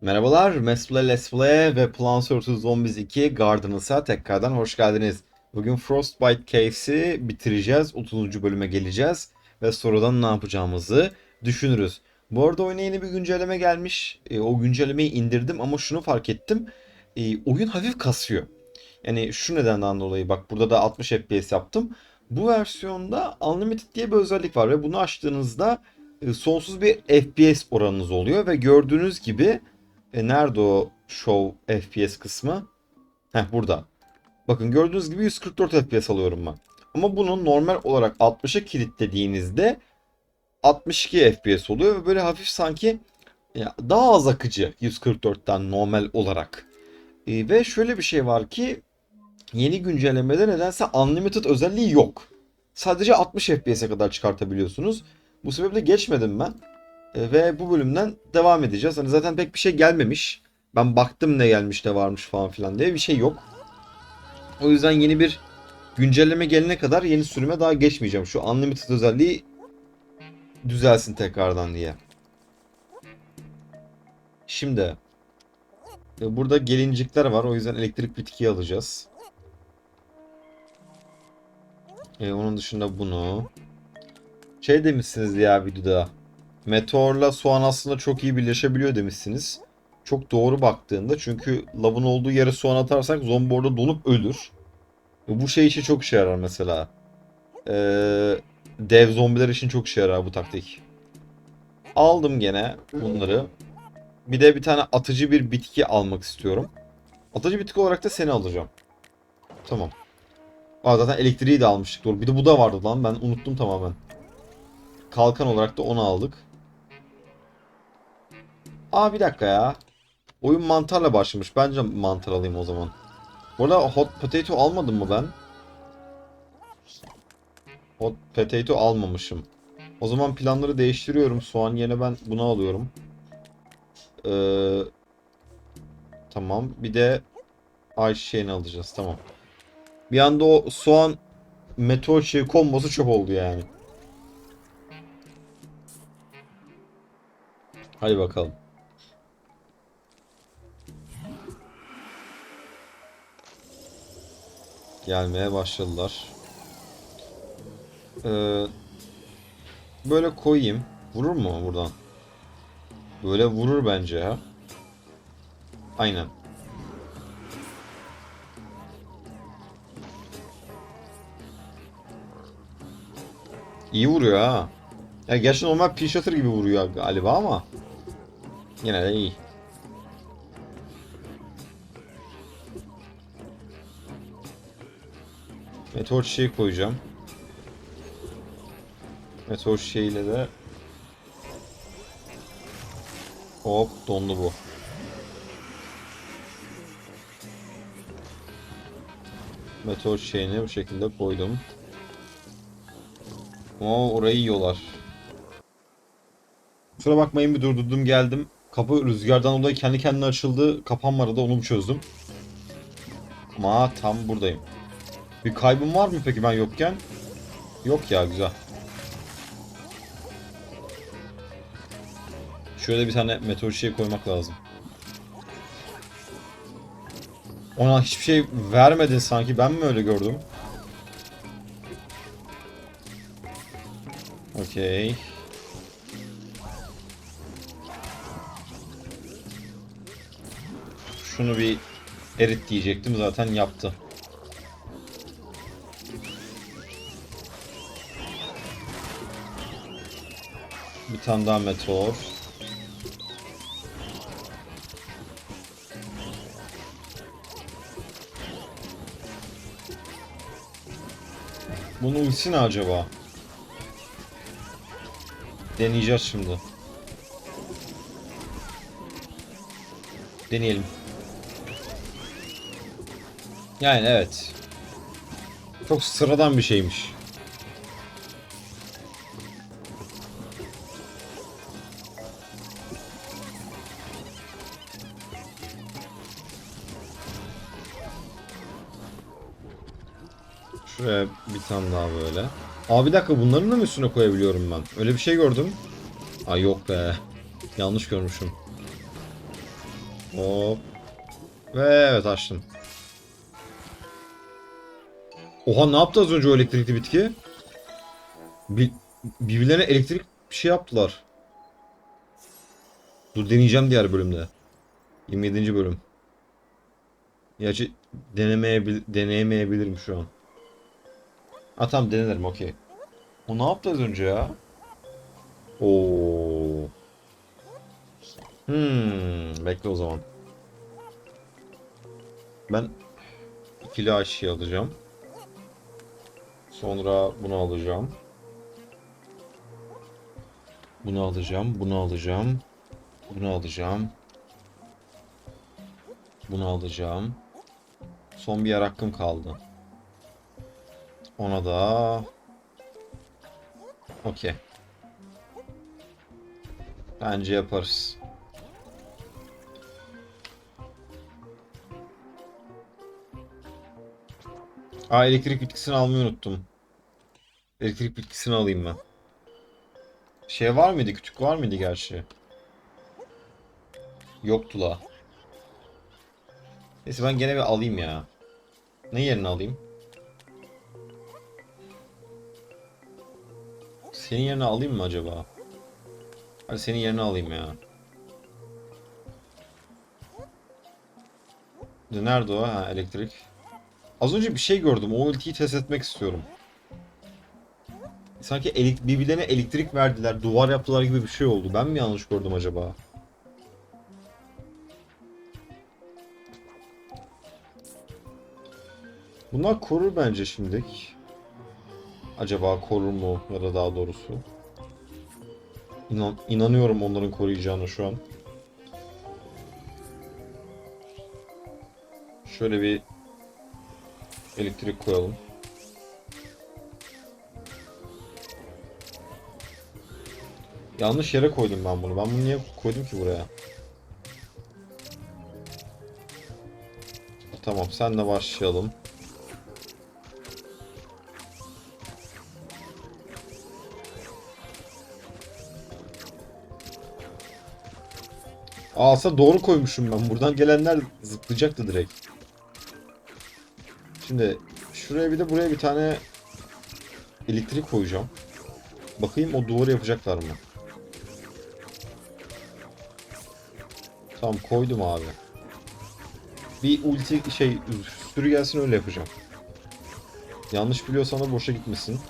Merhabalar, Mesple Let's Play ve Plants vs. Zombies 2 Gardenas'a tekrardan hoş geldiniz. Bugün Frostbite Caves'i bitireceğiz, 30. bölüme geleceğiz ve sonradan ne yapacağımızı düşünürüz. Bu arada oyuna yeni bir güncelleme gelmiş. E, o güncellemeyi indirdim ama şunu fark ettim. E, oyun hafif kasıyor. Yani şu nedenden dolayı bak burada da 60 FPS yaptım. Bu versiyonda Unlimited diye bir özellik var ve bunu açtığınızda e, sonsuz bir FPS oranınız oluyor ve gördüğünüz gibi e, nerede o show FPS kısmı? Heh burada. Bakın gördüğünüz gibi 144 FPS alıyorum ben. Ama bunu normal olarak 60'a kilitlediğinizde 62 FPS oluyor ve böyle hafif sanki daha az akıcı 144'ten normal olarak. E, ve şöyle bir şey var ki yeni güncellemede nedense Unlimited özelliği yok. Sadece 60 FPS'e kadar çıkartabiliyorsunuz. Bu sebeple geçmedim ben. E, ve bu bölümden devam edeceğiz. Hani zaten pek bir şey gelmemiş. Ben baktım ne gelmiş ne varmış falan filan diye bir şey yok. O yüzden yeni bir güncelleme gelene kadar yeni sürüme daha geçmeyeceğim. Şu Unlimited özelliği düzelsin tekrardan diye. Şimdi e, burada gelincikler var. O yüzden elektrik bitkiyi alacağız. E, onun dışında bunu. Şey demişsiniz ya videoda. Meteorla soğan aslında çok iyi birleşebiliyor demişsiniz. Çok doğru baktığında çünkü lavın olduğu yere soğan atarsak zombi orada donup ölür. Bu şey için çok işe yarar mesela. Ee, dev zombiler için çok işe yarar bu taktik. Aldım gene bunları. Bir de bir tane atıcı bir bitki almak istiyorum. Atıcı bitki olarak da seni alacağım. Tamam. Aa, zaten elektriği de almıştık doğru. Bir de bu da vardı lan ben unuttum tamamen. Kalkan olarak da onu aldık. Aa bir dakika ya. Oyun mantarla başlamış. Bence mantar alayım o zaman. Bu arada hot potato almadım mı ben? Hot potato almamışım. O zaman planları değiştiriyorum. Soğan yerine ben bunu alıyorum. Ee, tamam. Bir de ayçiçeğini alacağız. Tamam. Bir anda o soğan meteor şey kombosu çöp oldu yani. Hadi bakalım. Gelmeye başladılar. Ee, böyle koyayım. Vurur mu buradan? Böyle vurur bence ha. Aynen. İyi vuruyor ha. Ya gerçi normal pil shutter gibi vuruyor galiba ama yine de iyi. Meteor çiçeği koyacağım. Meteor çiçeğiyle de Hop dondu bu. Meteor çiçeğini bu şekilde koydum. Oo orayı yiyorlar. Kusura bakmayın bir durdurdum geldim. Kapı rüzgardan dolayı kendi kendine açıldı. Kapanmadı da onu çözdüm? Ama tam buradayım. Bir kaybım var mı peki ben yokken? Yok ya güzel. Şöyle bir tane meteor şey koymak lazım. Ona hiçbir şey vermedin sanki ben mi öyle gördüm? Okey. Şunu bir erit diyecektim zaten yaptı. Bir tane daha meteor. Bunun ultisi ne acaba? Deneyeceğiz şimdi. Deneyelim. Yani evet. Çok sıradan bir şeymiş. Tane daha böyle. Aa bir dakika bunların da mı üstüne koyabiliyorum ben? Öyle bir şey gördüm. Ay yok be. Yanlış görmüşüm. Hop. Ve evet açtım. Oha ne yaptı az önce o elektrikli bitki? Bir, birbirlerine elektrik bir şey yaptılar. Dur deneyeceğim diğer bölümde. 27. bölüm. Gerçi denemeyebil deneyemeyebilirim şu an. Ha tamam denerim okey. O ne yaptı az önce ya? Oo. Hmm, bekle o zaman. Ben ikili aşıyı alacağım. Sonra bunu alacağım. Bunu alacağım, bunu alacağım. Bunu alacağım. Bunu alacağım. Son bir yer hakkım kaldı. Ona da... Okey. Bence yaparız. Aa elektrik bitkisini almayı unuttum. Elektrik bitkisini alayım ben. Şey var mıydı? Kütük var mıydı gerçi? Yoktu la. Neyse ben gene bir alayım ya. Ne yerine alayım? Senin yerine alayım mı acaba? Hadi senin yerine alayım ya. De Nerede o? Ha elektrik. Az önce bir şey gördüm. O ultiyi test etmek istiyorum. Sanki elek birbirlerine elektrik verdiler, duvar yaptılar gibi bir şey oldu. Ben mi yanlış gördüm acaba? Bunlar korur bence şimdilik. Acaba korur mu ya da daha doğrusu. İnan inanıyorum onların koruyacağına şu an. Şöyle bir elektrik koyalım. Yanlış yere koydum ben bunu. Ben bunu niye koydum ki buraya? Tamam, senle başlayalım. Asa doğru koymuşum ben. Buradan gelenler zıplayacaktı direkt. Şimdi şuraya bir de buraya bir tane elektrik koyacağım. Bakayım o duvarı yapacaklar mı? Tamam koydum abi. Bir ulti şey sürü gelsin öyle yapacağım. Yanlış biliyorsan da boşa gitmesin.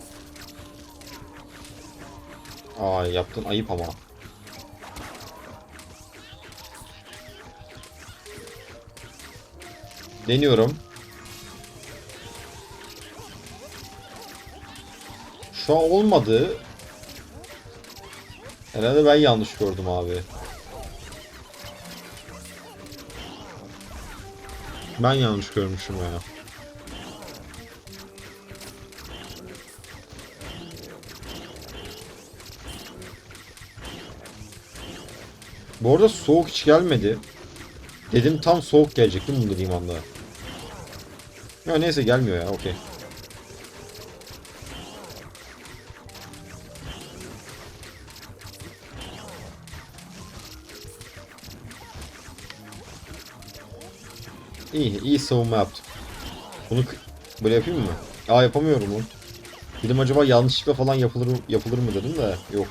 Aa yaptın ayıp ama. Deniyorum. Şu an olmadı. Herhalde ben yanlış gördüm abi. Ben yanlış görmüşüm ya. Bu arada soğuk hiç gelmedi. Dedim tam soğuk gelecek değil mi dediğim anda. Ya neyse gelmiyor ya okey. İyi, iyi savunma yaptım. Bunu böyle yapayım mı? Aa yapamıyorum onu. Dedim acaba yanlışlıkla falan yapılır yapılır mı dedim de yok.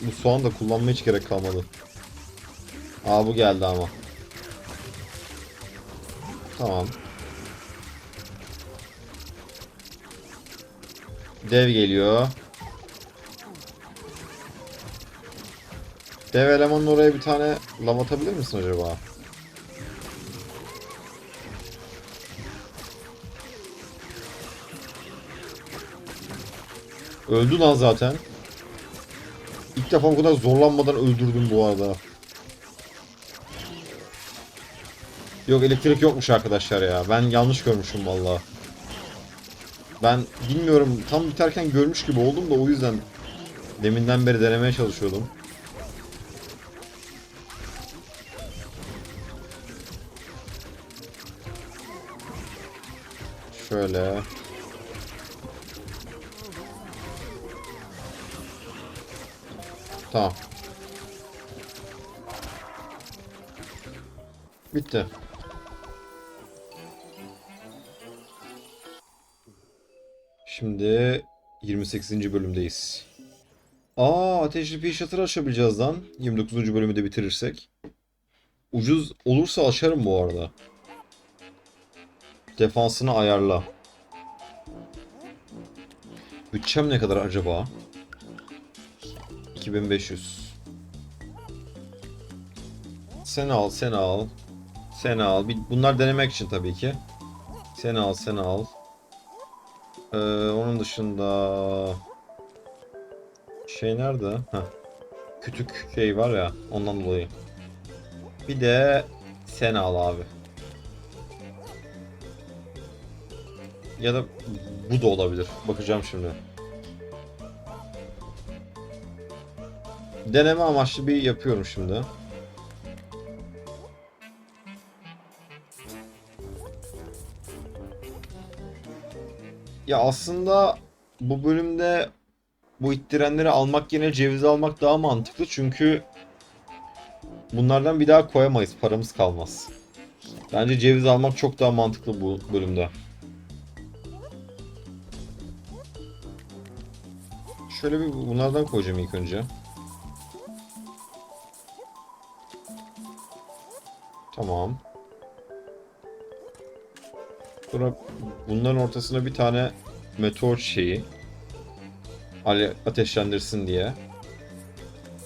Bu soğan da kullanmaya hiç gerek kalmadı. Aa bu geldi ama. Tamam. Dev geliyor. Dev elemanın oraya bir tane lav atabilir misin acaba? Öldü lan zaten. İlk defa bu kadar zorlanmadan öldürdüm bu arada. Yok elektrik yokmuş arkadaşlar ya. Ben yanlış görmüşüm valla. Ben bilmiyorum tam biterken görmüş gibi oldum da o yüzden deminden beri denemeye çalışıyordum. Şöyle. Tamam. Bitti. Şimdi 28. bölümdeyiz. Aa ateşli pil şatır açabileceğiz lan. 29. bölümü de bitirirsek. Ucuz olursa açarım bu arada. Defansını ayarla. Bütçem ne kadar acaba? 2500. Sen al, sen al. Sen al. Bir- Bunlar denemek için tabii ki. Sen al, sen al. Ee, onun dışında şey nerede? Heh. Kütük şey var ya ondan dolayı. Bir de sen al abi. Ya da bu da olabilir. Bakacağım şimdi. Deneme amaçlı bir yapıyorum şimdi. Ya aslında bu bölümde bu ittirenleri almak yerine ceviz almak daha mantıklı çünkü bunlardan bir daha koyamayız paramız kalmaz. Bence ceviz almak çok daha mantıklı bu bölümde. Şöyle bir bunlardan koyacağım ilk önce. Tamam. Sonra bunların ortasına bir tane meteor şeyi ateşlendirsin diye.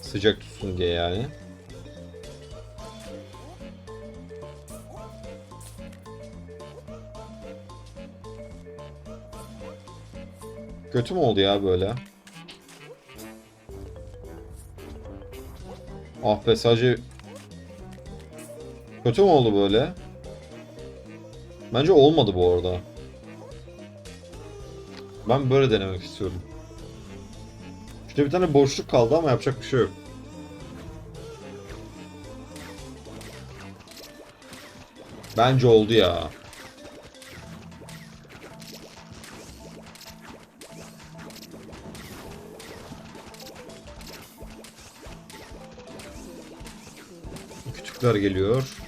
Sıcak tutsun diye yani. Kötü mü oldu ya böyle? Ah be sadece... Kötü mü oldu böyle? Bence olmadı bu arada. Ben böyle denemek istiyorum. İşte bir tane boşluk kaldı ama yapacak bir şey yok. Bence oldu ya. Küçükler geliyor.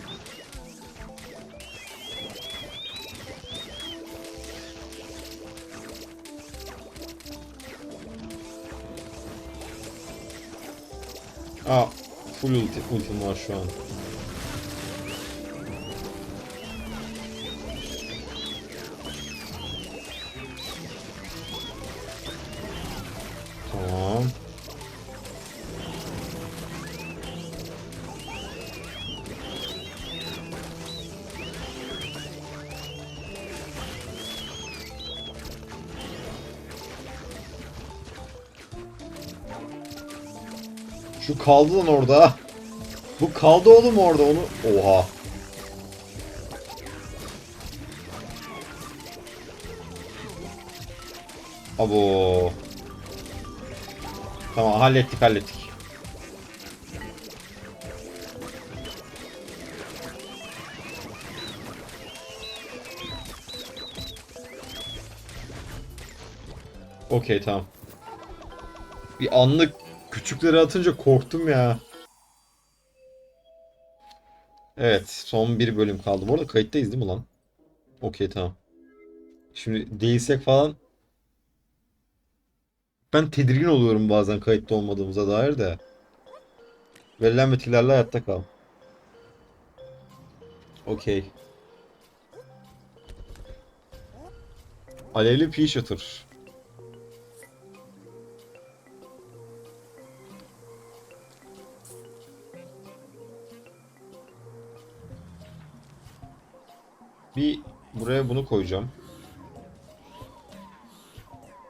Full ulti, ultim var şu an. Şu kaldı lan orada. Bu kaldı oğlum orada onu. Oha. Abo. Tamam hallettik hallettik. Okey tamam. Bir anlık küçükleri atınca korktum ya. Evet son bir bölüm kaldı. Bu arada kayıttayız değil mi lan? Okey tamam. Şimdi değilsek falan ben tedirgin oluyorum bazen kayıtta olmadığımıza dair de. Verilen metinlerle hayatta kal. Okey. Alevli pea shooter. Bir buraya bunu koyacağım.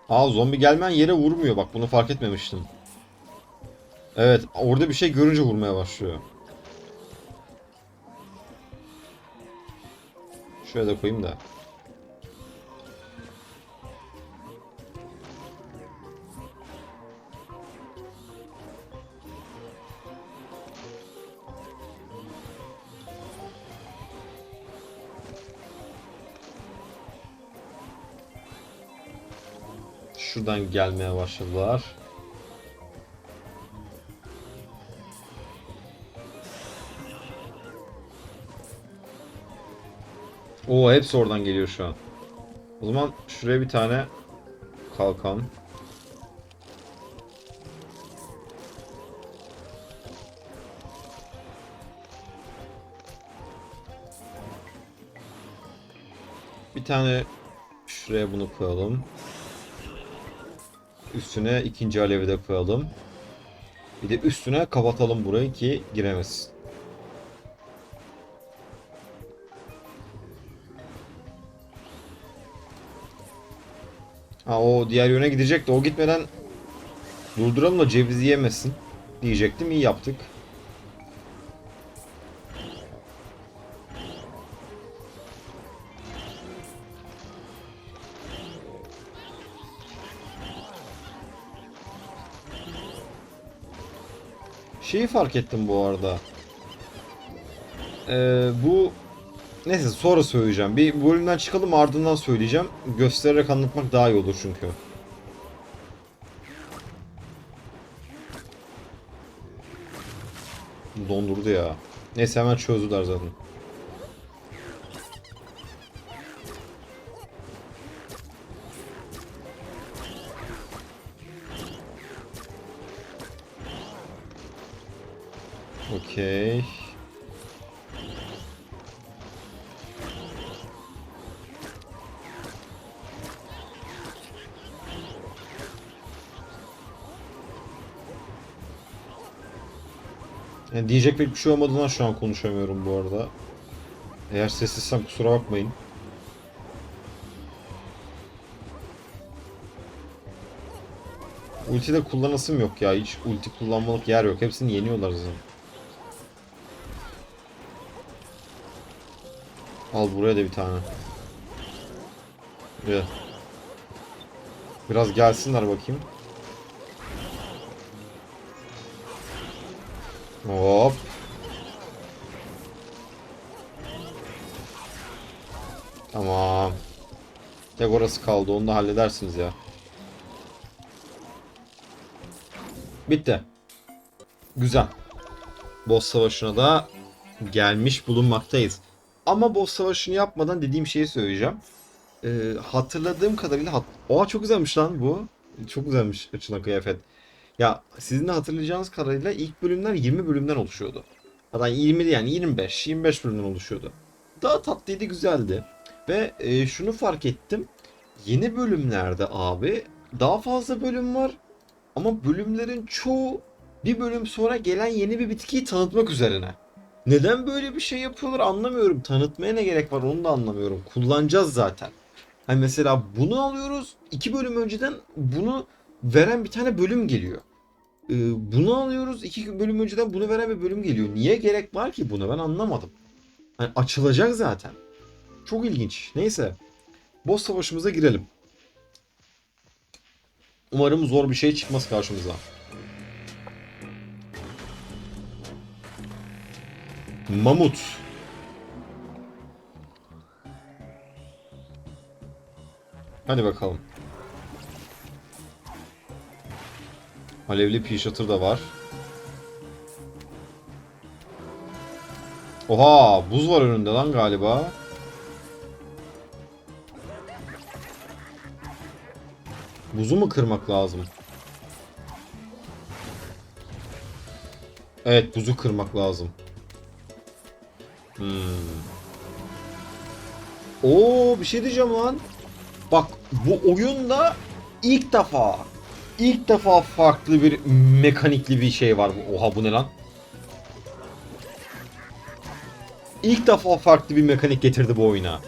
Aa zombi gelmeyen yere vurmuyor. Bak bunu fark etmemiştim. Evet orada bir şey görünce vurmaya başlıyor. Şöyle de koyayım da. Şuradan gelmeye başladılar. O hepsi oradan geliyor şu an. O zaman şuraya bir tane kalkan. Bir tane şuraya bunu koyalım. Üstüne ikinci alevi de koyalım. Bir de üstüne kapatalım burayı ki giremesin. Ha o diğer yöne gidecek de o gitmeden durduralım da cevizi yemesin diyecektim. iyi yaptık. Şeyi fark ettim bu arada. Ee, bu neyse sonra söyleyeceğim. Bir bölümden çıkalım ardından söyleyeceğim. Göstererek anlatmak daha iyi olur çünkü. Dondurdu ya. Neyse hemen çözdüler zaten. Okey. Yani diyecek pek bir şey olmadığından şu an konuşamıyorum bu arada. Eğer sessizsem kusura bakmayın. Ulti de kullanasım yok ya. Hiç ulti kullanmalık yer yok. Hepsini yeniyorlar zaten. Al buraya da bir tane. Buraya. Biraz gelsinler bakayım. Hop. Tamam. Tek orası kaldı. Onu da halledersiniz ya. Bitti. Güzel. Boss savaşına da gelmiş bulunmaktayız. Ama boss savaşını yapmadan dediğim şeyi söyleyeceğim. Ee, hatırladığım kadarıyla hat Oha çok güzelmiş lan bu. Çok güzelmiş açılan kıyafet. Ya sizin de hatırlayacağınız kadarıyla ilk bölümler 20 bölümden oluşuyordu. Hatta 20 yani 25, 25 bölümden oluşuyordu. Daha tatlıydı, güzeldi. Ve e, şunu fark ettim. Yeni bölümlerde abi daha fazla bölüm var. Ama bölümlerin çoğu bir bölüm sonra gelen yeni bir bitkiyi tanıtmak üzerine. Neden böyle bir şey yapıyorlar anlamıyorum. Tanıtmaya ne gerek var onu da anlamıyorum. Kullanacağız zaten. Hani mesela bunu alıyoruz. iki bölüm önceden bunu veren bir tane bölüm geliyor. Ee, bunu alıyoruz. iki bölüm önceden bunu veren bir bölüm geliyor. Niye gerek var ki buna ben anlamadım. Hani açılacak zaten. Çok ilginç. Neyse. Boss savaşımıza girelim. Umarım zor bir şey çıkmaz karşımıza. Mamut. Hadi bakalım. Alevli Pişatır da var. Oha buz var önünde lan galiba. Buzu mu kırmak lazım? Evet buzu kırmak lazım. Hmm. Oo bir şey diyeceğim lan. Bak bu oyunda ilk defa ilk defa farklı bir mekanikli bir şey var. Oha bu ne lan? İlk defa farklı bir mekanik getirdi bu oyuna.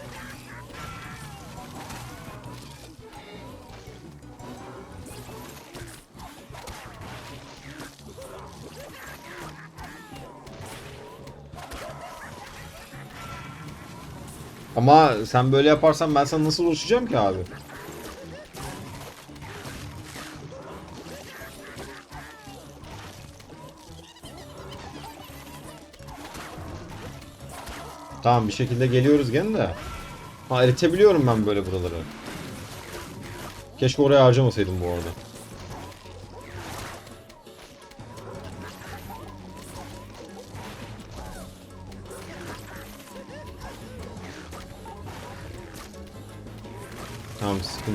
Ama sen böyle yaparsan ben sana nasıl ulaşacağım ki abi? Tamam bir şekilde geliyoruz gene de. Ha eritebiliyorum ben böyle buraları. Keşke oraya harcamasaydım bu arada.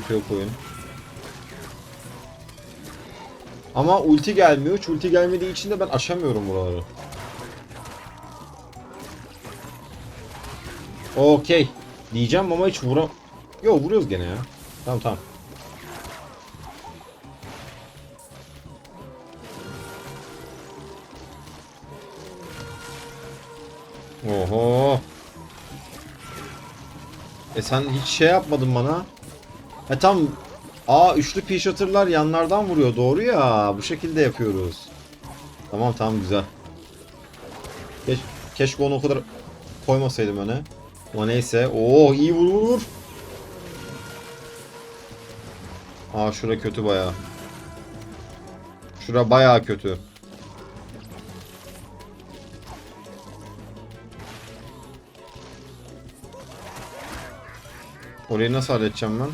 Sıkıntı yok. Ama ulti gelmiyor. Hiç ulti gelmediği için de ben aşamıyorum buraları. Okey. Diyeceğim ama hiç vuram... Yo vuruyoruz gene ya. Tamam tamam. Oho. E sen hiç şey yapmadın bana. E tam Aa üçlü shooter'lar yanlardan vuruyor doğru ya. Bu şekilde yapıyoruz. Tamam tamam güzel. Keş, keşke onu o kadar koymasaydım öne. Ama neyse. Oo iyi vur vur vur. Aa şura kötü baya. Şura baya kötü. Orayı nasıl halledeceğim ben?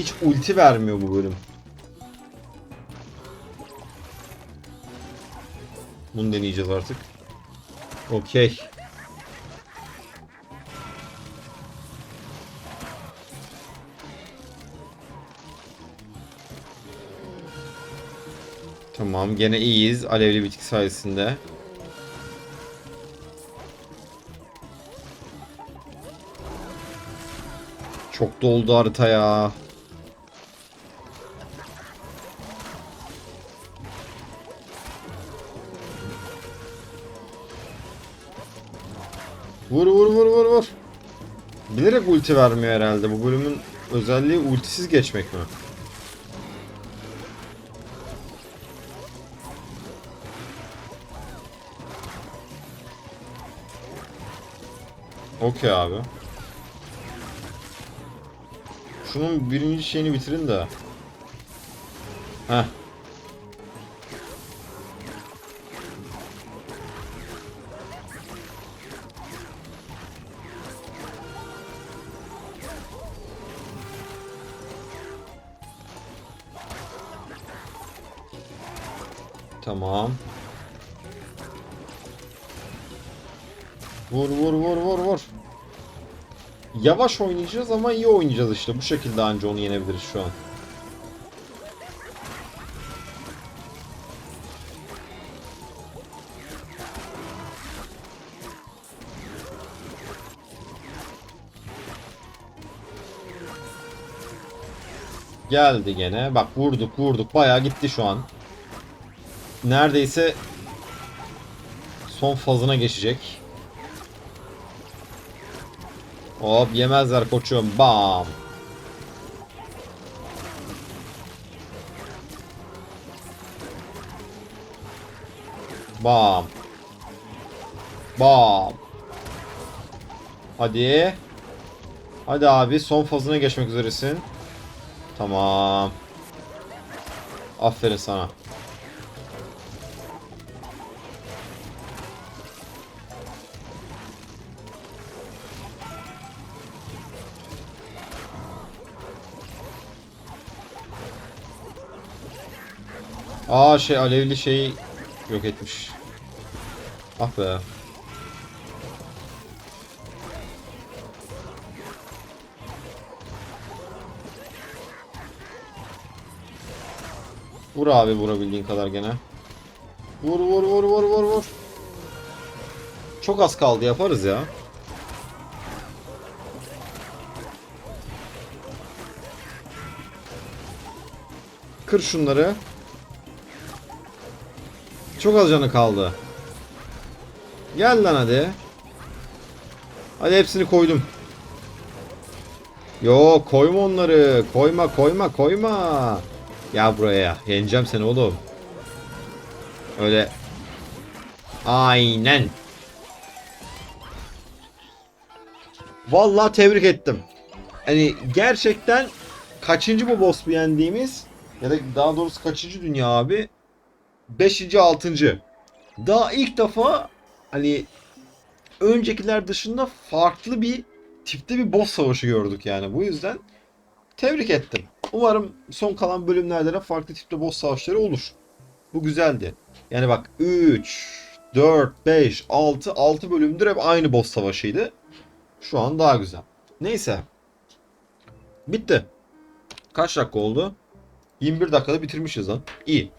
Hiç ulti vermiyor bu bölüm. Bunu deneyeceğiz artık. Okey. Tamam gene iyiyiz alevli bitki sayesinde. Çok doldu harita ya. Ulti vermiyor herhalde. Bu bölümün özelliği ultisiz geçmek mi? Okey abi. Şunun birinci şeyini bitirin de. Heh. Tamam. Vur vur vur vur vur. Yavaş oynayacağız ama iyi oynayacağız işte. Bu şekilde anca onu yenebiliriz şu an. Geldi gene. Bak vurduk vurduk. Bayağı gitti şu an. Neredeyse son fazına geçecek. Hop yemezler koçum. Bam. Bam. Bam. Hadi. Hadi abi son fazına geçmek üzeresin. Tamam. Aferin sana. Aa şey alevli şeyi yok etmiş. Ah be. Vur abi vurabildiğin kadar gene. Vur vur vur vur vur vur. Çok az kaldı yaparız ya. Kır şunları. Çok az canı kaldı. Gel lan hadi. Hadi hepsini koydum. Yo koyma onları. Koyma koyma koyma. Ya buraya. Yeneceğim seni oğlum. Öyle. Aynen. Vallahi tebrik ettim. Hani gerçekten kaçıncı bu boss yendiğimiz ya da daha doğrusu kaçıncı dünya abi? 5. 6. Daha ilk defa hani öncekiler dışında farklı bir tipte bir boss savaşı gördük yani. Bu yüzden tebrik ettim. Umarım son kalan bölümlerde de farklı tipte boss savaşları olur. Bu güzeldi. Yani bak 3, 4, 5, 6, 6 bölümdür hep aynı boss savaşıydı. Şu an daha güzel. Neyse. Bitti. Kaç dakika oldu? 21 dakikada bitirmişiz lan. İyi.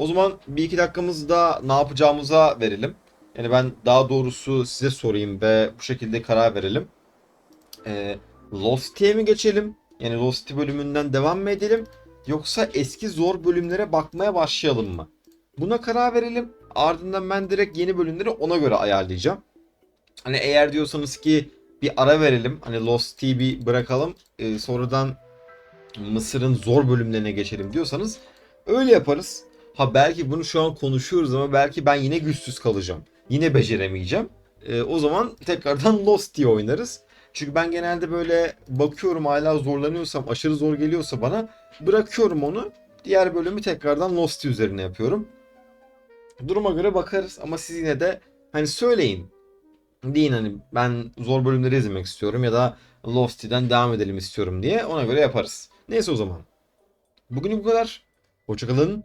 O zaman bir iki dakikamızı da ne yapacağımıza verelim. Yani ben daha doğrusu size sorayım ve bu şekilde karar verelim. Ee, Lost City'ye mi geçelim? Yani Lost bölümünden devam mı edelim? Yoksa eski zor bölümlere bakmaya başlayalım mı? Buna karar verelim. Ardından ben direkt yeni bölümleri ona göre ayarlayacağım. Hani eğer diyorsanız ki bir ara verelim. Hani Lost bir bırakalım. Ee, sonradan Mısır'ın zor bölümlerine geçelim diyorsanız öyle yaparız. Ha belki bunu şu an konuşuyoruz ama belki ben yine güçsüz kalacağım. Yine beceremeyeceğim. Ee, o zaman tekrardan Lost diye oynarız. Çünkü ben genelde böyle bakıyorum hala zorlanıyorsam, aşırı zor geliyorsa bana bırakıyorum onu. Diğer bölümü tekrardan Lost üzerine yapıyorum. Duruma göre bakarız ama siz yine de hani söyleyin. Deyin hani ben zor bölümleri izlemek istiyorum ya da Lost City'den devam edelim istiyorum diye ona göre yaparız. Neyse o zaman. Bugün bu kadar. Hoşçakalın.